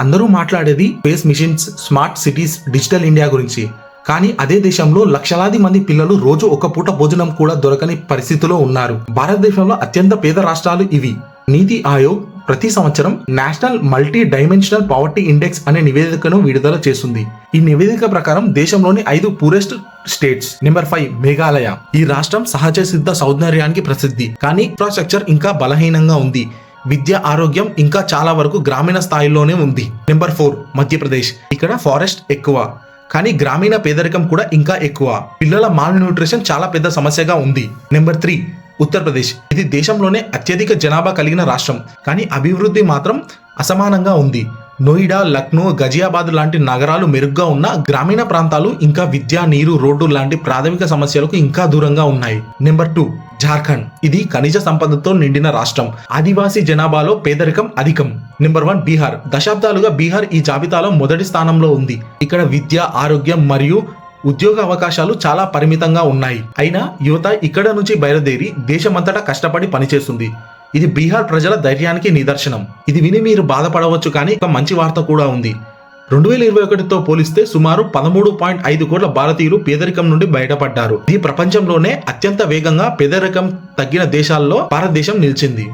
అందరూ మాట్లాడేది space missions smart cities digital India గురించి. కానీ అదే దేశంలో లక్షలాది మంది పిల్లలు రోజు ఒక పూట భోజనం కూడా దొరకని పరిస్థితిలో ఉన్నారు. భారతదేశంలో అత్యంత పేద రాష్ట్రాలు ఇవి. నీతి ఆయోగ్ ప్రతి సంవత్సరం national multi dimensional poverty index అనే నివేదికను విడుదల చేస్తుంది. ఈ నివేదిక ప్రకారం దేశంలోని ఐదు poorest states. Number five Meghalaya. ఈ రాష్ట్రం సహజ సిద్ధ సౌందర్యానికి ప్రసిద్ధి. కానీ ఇన్ఫ్రాస్ట్రక్చర్ ఇంకా బలహీనంగా ఉంది. విద్య ఆరోగ్యం ఇంకా చాలా వరకు గ్రామీణ స్థాయిలోనే ఉంది. Number four Madhya Pradesh. ఇక్కడ ఫారెస్ట్ ఎక్కువ. కానీ గ్రామీణ పేదరికం కూడా ఇంకా ఎక్కువ. పిల్లల మాల్ న్యూట్రిషన్ చాలా పెద్ద సమస్యగా ఉంది. Number three Uttar Pradesh. ఇది దేశంలోనే అత్యధిక జనాభా కలిగిన రాష్ట్రం. కానీ అభివృద్ధి మాత్రం అసమానంగా ఉంది. నోయిడా లక్నో గజియాబాద్ లాంటి నగరాలు మెరుగ్గా ఉన్న గ్రామీణ ప్రాంతాలు ఇంకా విద్య నీరు రోడ్డు లాంటి ప్రాథమిక సమస్యలకు ఇంకా దూరంగా ఉన్నాయి. Number two Jharkhand. ఇది ఖనిజ సంపదతో నిండిన రాష్ట్రం. ఆదివాసీ జనాభాలో పేదరికం అధికం. Number one Bihar. దశాబ్దాలుగా బీహార్ ఈ జాబితాలో మొదటి స్థానంలో ఉంది. ఇక్కడ విద్య ఆరోగ్యం మరియు ఉద్యోగ అవకాశాలు చాలా పరిమితంగా ఉన్నాయి. అయినా యువత ఇక్కడ నుంచి బయలుదేరి దేశమంతటా కష్టపడి పనిచేస్తుంది. ఇది బీహార్ ప్రజల ధైర్యానికి నిదర్శనం. ఇది విని మీరు బాధపడవచ్చు కానీ ఒక మంచి వార్త కూడా ఉంది. రెండు వేల ఇరవై ఒకటితో పోలిస్తే సుమారు పదమూడు పాయింట్ ఐదు కోట్ల భారతీయులు పేదరికం నుండి బయటపడ్డారు. ఇది ప్రపంచంలోనే అత్యంత వేగంగా పేదరికం తగ్గిన దేశాల్లో భారతదేశం నిలిచింది.